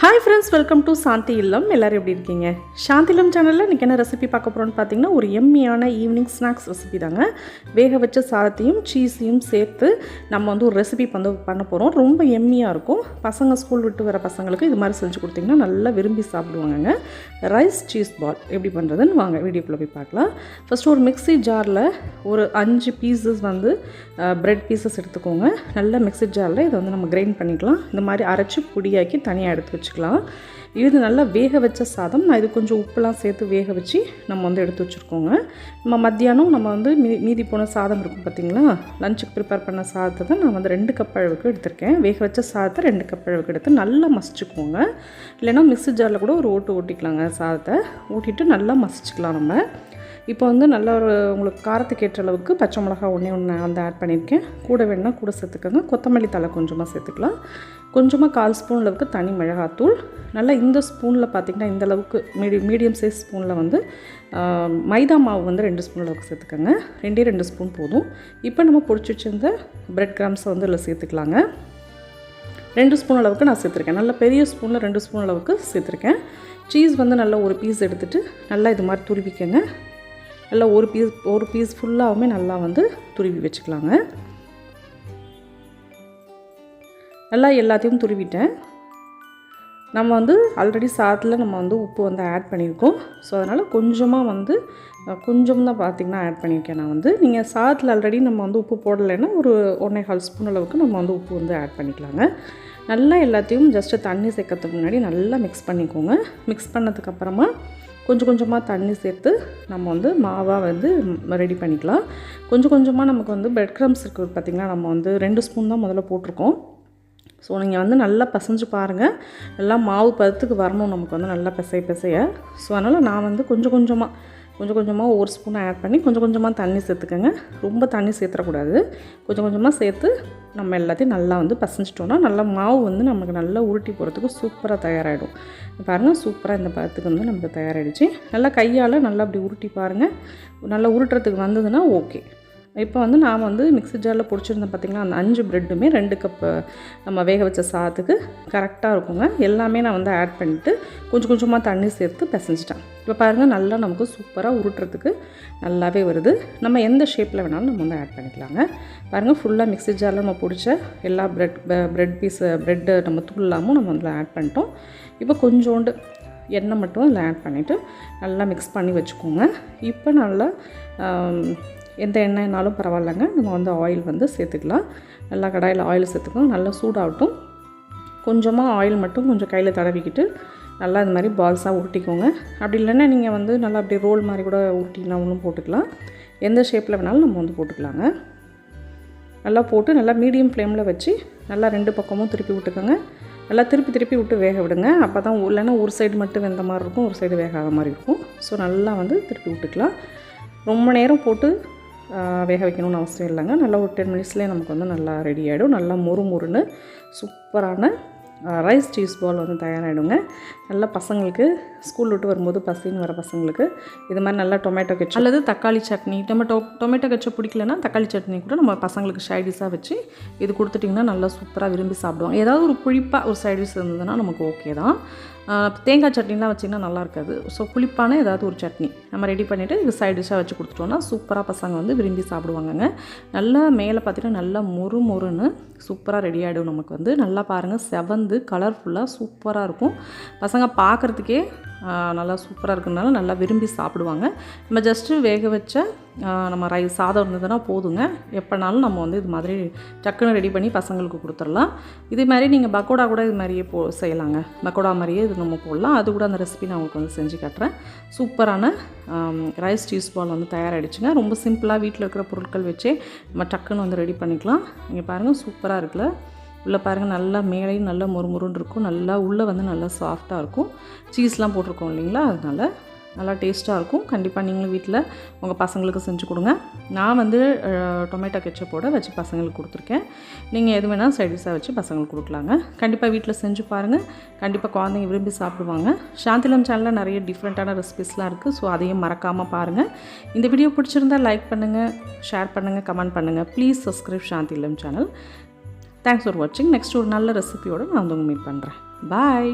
Hi friends welcome to Shanthi Illam எல்லோரும் எப்படி இருக்கீங்க? சாந்தி இல்லம் சேனலில் இன்றைக்கி என்ன ரெசிபி பார்க்க போகிறோன்னு பார்த்தீங்கன்னா ஒரு எம்மியான ஈவினிங் ஸ்நாக்ஸ் ரெசிபி தாங்க. வேக வச்ச சாதத்தையும் சீஸையும் சேர்த்து நம்ம வந்து ஒரு ரெசிபி வந்து பண்ண போகிறோம் ரொம்ப எம்மியாக இருக்கும். பசங்க ஸ்கூல் விட்டு வர பசங்களுக்கு இது மாதிரி செஞ்சு கொடுத்தீங்கன்னா நல்லா விரும்பி சாப்பிடுவாங்கங்க. ரைஸ் சீஸ் பால் எப்படி பண்ணுறதுன்னு வாங்க வீடியோக்குள்ளே போய் பார்க்கலாம். ஃபஸ்ட்டு ஒரு மிக்ஸி ஜாரில் ஒரு அஞ்சு பீசஸ் வந்து ப்ரெட் பீசஸ் எடுத்துக்கோங்க. நல்ல மிக்ஸி ஜாரில் இதை வந்து நம்ம கிரைண்ட் பண்ணிக்கலாம். இந்த மாதிரி அரைச்சி பொடியாக்கி தனியாக எடுத்து வச்சு வச்சுக்கலாம். இது நல்லா வேக வச்ச சாதம். நான் இது கொஞ்சம் உப்புலாம் சேர்த்து வேக வச்சு நம்ம வந்து எடுத்து வச்சுருக்கோங்க. நம்ம மத்தியானம் நம்ம வந்து மீ மீதி போன சாதம் இருக்கும் பார்த்தீங்களா? லஞ்சுக்கு ப்ரிப்பேர் பண்ண சாதத்தை தான் நான் வந்து ரெண்டு கப் அளவுக்கு எடுத்திருக்கேன். வேக வச்ச சாதத்தை ரெண்டு கப் அளவுக்கு எடுத்து நல்லா மசிச்சுக்கோங்க. இல்லைன்னா மிக்ஸி ஜாரில் கூட ஒரு ஓட்டு ஓட்டிக்கலாங்க சாதத்தை. ஓட்டிட்டு நல்லா மசிச்சுக்கலாம் நம்ம. இப்போ வந்து நல்ல ஒரு உங்களுக்கு காரத்துக்கு ஏற்ற அளவுக்கு பச்சை மிளகா ஒன்றே ஒன்று நான் வந்து ஆட் பண்ணியிருக்கேன். கூட வேணால் கூட சேர்த்துக்கோங்க. கொத்தமல்லி தலை கொஞ்சமாக சேர்த்துக்கலாம். கொஞ்சமாக கால் ஸ்பூன் அளவுக்கு தனி மிளகாத்தூள். நல்லா இந்த ஸ்பூனில் பார்த்திங்கன்னா இந்த அளவுக்கு மீடியம் மீடியம் சைஸ் ஸ்பூனில் வந்து மைதா மாவு வந்து ரெண்டு ஸ்பூன் அளவுக்கு சேர்த்துக்கோங்க. ரெண்டே ரெண்டு ஸ்பூன் போதும். இப்போ நம்ம பொடிச்சு வச்சிருந்த பிரெட் கிராம்ஸை வந்து இதில் சேர்த்துக்கலாங்க. ரெண்டு ஸ்பூன் அளவுக்கு நான் சேர்த்துருக்கேன். நல்ல பெரிய ஸ்பூனில் ரெண்டு ஸ்பூன் அளவுக்கு சேர்த்துருக்கேன். சீஸ் வந்து நல்லா ஒரு பீஸ் எடுத்துகிட்டு நல்லா இது மாதிரி துருவிக்கங்க. நல்லா ஒரு பீஸ் ஒரு பீஸ் ஃபுல்லாகவுமே நல்லா வந்து துருவி வச்சுக்கலாங்க. நல்லா எல்லாத்தையும் துருவிட்டேன். நம்ம வந்து ஆல்ரெடி சாதத்தில் நம்ம வந்து உப்பு வந்து ஆட் பண்ணியிருக்கோம். ஸோ அதனால் கொஞ்சமாக வந்து கொஞ்சம் தான் பார்த்திங்கன்னா ஆட் பண்ணியிருக்கேன் நான் வந்து. நீங்கள் சாதத்தில் ஆல்ரெடி நம்ம வந்து உப்பு போடலைன்னா ஒரு ஒன்றே கால் ஸ்பூன் அளவுக்கு நம்ம வந்து உப்பு வந்து ஆட் பண்ணிக்கலாங்க. நல்லா எல்லாத்தையும் ஜஸ்ட்டு தண்ணி சேர்க்கறதுக்கு முன்னாடி நல்லா மிக்ஸ் பண்ணிக்கோங்க. மிக்ஸ் பண்ணதுக்கப்புறமா கொஞ்சம் கொஞ்சமாக தண்ணி சேர்த்து நம்ம வந்து மாவாக வந்து ரெடி பண்ணிக்கலாம். கொஞ்சம் கொஞ்சமாக நமக்கு வந்து பிரெட் க்ரம்ஸ் இருக்குது பார்த்திங்கன்னா நம்ம வந்து ரெண்டு ஸ்பூன் தான் முதல்ல போட்டிருக்கோம். ஸோ நீங்கள் வந்து நல்லா பசைஞ்சு பாருங்கள் நல்லா மாவு பதத்துக்கு வரணும் நமக்கு வந்து நல்லா பிசைய பிசைய. ஸோ அதனால் நான் வந்து கொஞ்சம் கொஞ்சமாக கொஞ்சம் கொஞ்சமாக ஒரு ஸ்பூனை ஆட் பண்ணி கொஞ்சம் கொஞ்சமாக தண்ணி சேர்த்துக்கோங்க. ரொம்ப தண்ணி சேர்த்துடக்கூடாது கொஞ்சம் கொஞ்சமாக சேர்த்து நம்ம எல்லாத்தையும் நல்லா வந்து பசஞ்சிட்டோன்னா நல்லா மாவு வந்து நமக்கு நல்லா உருட்டி போகிறதுக்கு சூப்பராக தயாராகிடும் பாருங்கள் சூப்பராக இந்த பதத்துக்கு வந்து நமக்கு தயாராகிடுச்சு நல்லா கையால் நல்லா அப்படி உருட்டி பாருங்கள் நல்லா உருட்டுறதுக்கு வந்ததுன்னா ஓகே இப்போ வந்து நான் வந்து மிக்ஸி ஜாரில் பிடிச்சிருந்தேன் பார்த்திங்கன்னா அந்த அஞ்சு ப்ரெட்டுமே ரெண்டு கப்பு நம்ம வேக வச்ச சாதத்துக்கு கரெக்டாக இருக்குங்க. எல்லாமே நான் வந்து ஆட் பண்ணிவிட்டு கொஞ்சம் கொஞ்சமாக தண்ணி சேர்த்து பிசைஞ்சிட்டேன். இப்போ பாருங்கள் நல்லா நமக்கு சூப்பராக உருட்டுறதுக்கு நல்லாவே வருது. நம்ம எந்த ஷேப்பில் வேணாலும் நம்ம வந்து ஆட் பண்ணிக்கலாங்க. பாருங்கள் ஃபுல்லாக மிக்ஸி ஜாரில் நம்ம பிடிச்ச எல்லா ப்ரெட் ப்ரெட் பீஸ் ப்ரெட்டு நம்ம தூள்லாமும் நம்ம அதில் ஆட் பண்ணிட்டோம். இப்போ கொஞ்சோண்டு எண்ணெய் மட்டும் அதில் ஆட் பண்ணிவிட்டு நல்லா மிக்ஸ் பண்ணி வச்சுக்கோங்க. இப்போ நல்லா எந்த எண்ணெய்னாலும் பரவாயில்லைங்க. நம்ம வந்து ஆயில் வந்து சேர்த்துக்கலாம். நல்லா கடாயில் ஆயில் சேர்த்துக்கணும். நல்லா சூடாகட்டும். கொஞ்சமாக ஆயில் மட்டும் கொஞ்சம் கையில் தடவிக்கிட்டு நல்லா இந்த மாதிரி பால்ஸாக உருட்டிக்கோங்க. அப்படி இல்லைன்னா நீங்கள் வந்து நல்லா அப்படி ரோல் மாதிரி கூட உருட்டினா ஒன்றும் போட்டுக்கலாம். எந்த ஷேப்பில் வேணாலும் நம்ம வந்து போட்டுக்கலாங்க. நல்லா போட்டு நல்லா மீடியம் ஃப்ளேமில் வச்சு நல்லா ரெண்டு பக்கமும் திருப்பி விட்டுக்கோங்க. நல்லா திருப்பி திருப்பி விட்டு வேக விடுங்க. அப்போ தான் இல்லைன்னா ஒரு சைடு மட்டும் வெந்த மாதிரி இருக்கும். ஒரு சைடு வேகாத மாதிரி இருக்கும். ஸோ நல்லா வந்து திருப்பி விட்டுக்கலாம். ரொம்ப நேரம் போட்டு வேக வைக்கணும்னு அவசியம் இல்லைங்க. நல்லா ஒரு டென் மினிட்ஸ்லேயே நமக்கு வந்து நல்லா ரெடி ஆகிடும் நல்லா மொறு மொறுன்னு சூப்பரான ரைஸ் சீஸ் பால் வந்து தயாராகிடுங்க. நல்லா பசங்களுக்கு ஸ்கூல் விட்டு வரும்போது பசின்னு வர பசங்களுக்கு இது மாதிரி நல்லா டொமேட்டோ கெச்சப் அல்லது தக்காளி சட்னி. டொமேட்டோ டொமேட்டோ கெச்சப் பிடிக்கலன்னா தக்காளி சட்னி கூட நம்ம பசங்களுக்கு சைடிஷாக வச்சு இது கொடுத்துட்டிங்கன்னா நல்லா சூப்பராக விரும்பி சாப்பிடுவாங்க. ஏதாவது ஒரு புளிப்பாக ஒரு சைடிஷ் இருந்ததுன்னா நமக்கு ஓகே தான். தேங்காய் சட்னிலாம் வச்சிங்கன்னா நல்லா இருக்காது. ஸோ புளிப்பான ஏதாவது ஒரு சட்னி நம்ம ரெடி பண்ணிவிட்டு இது சைட் டிஷ்ஷாக வச்சு கொடுத்துட்டோன்னா சூப்பராக பசங்க வந்து விரும்பி சாப்பிடுவாங்கங்க. நல்லா மேலே பார்த்துட்டு நல்லா மொறு மொறுன்னு சூப்பராக ரெடி ஆகிடும் நமக்கு வந்து. நல்லா பாருங்கள் வந்து கலர்ஃபுல்லாக சூப்பராக இருக்கும். பசங்க பார்க்குறதுக்கே நல்லா சூப்பராக இருக்கிறதுனால நல்லா விரும்பி சாப்பிடுவாங்க. நம்ம ஜஸ்ட்டு வேக வச்ச நம்ம ரைஸ் சாதம் இருந்ததுன்னா போதுங்க. எப்போனாலும் நம்ம வந்து இது மாதிரி டக்குன்னு ரெடி பண்ணி பசங்களுக்கு கொடுத்துடலாம். இதே மாதிரி நீங்கள் பக்கோடா கூட இது மாதிரியே போ செய்யலாங்க. பக்கோடா மாதிரியே இது நம்ம போடலாம். அது கூட அந்த ரெசிபி நான் உங்களுக்கு வந்து செஞ்சு காட்டுறேன். சூப்பரான ரைஸ் சீஸ் பால் வந்து தயாராகிடுச்சுங்க ரொம்ப சிம்பிளாக வீட்டில் இருக்கிற பொருட்கள் வச்சே நம்ம டக்குன்னு வந்து ரெடி பண்ணிக்கலாம். இங்கே பாருங்கள் சூப்பராக இருக்குல்ல. உள்ளே பாருங்கள் நல்லா மேலேயும் நல்லா முறுமுறுன்னு இருக்கும். நல்லா உள்ளே வந்து நல்லா சாஃப்டாக இருக்கும். சீஸ்லாம் போட்டிருக்கோம் இல்லைங்களா? அதனால் நல்லா டேஸ்ட்டாக இருக்கும். கண்டிப்பாக நீங்களும் வீட்டில் உங்கள் பசங்களுக்கு செஞ்சு கொடுங்க. நான் வந்து டொமேட்டோ கெச்சப்போட வச்சு பசங்களுக்கு கொடுத்துருக்கேன். நீங்கள் எது வேணால் சைடிஷாக வச்சு பசங்களுக்கு கொடுக்கலாங்க. கண்டிப்பாக வீட்டில் செஞ்சு பாருங்கள் கண்டிப்பாக குழந்தைங்க விரும்பி சாப்பிடுவாங்க. சாந்திலம் சேனலில் நிறைய டிஃப்ரெண்ட்டான ரெசிபிஸ்லாம் இருக்குது ஸோ அதையும் மறக்காமல் பாருங்கள் இந்த வீடியோ பிடிச்சிருந்தால் லைக் பண்ணுங்கள் ஷேர் பண்ணுங்கள் கமெண்ட் பண்ணுங்கள் please subscribe Shanthilam channel thanks for வாட்சிங் நெக்ஸ்ட் ஒரு நல்ல ரெசிபியோடு நான் வந்து உங்க மீட் பண்ணுறேன் பாய்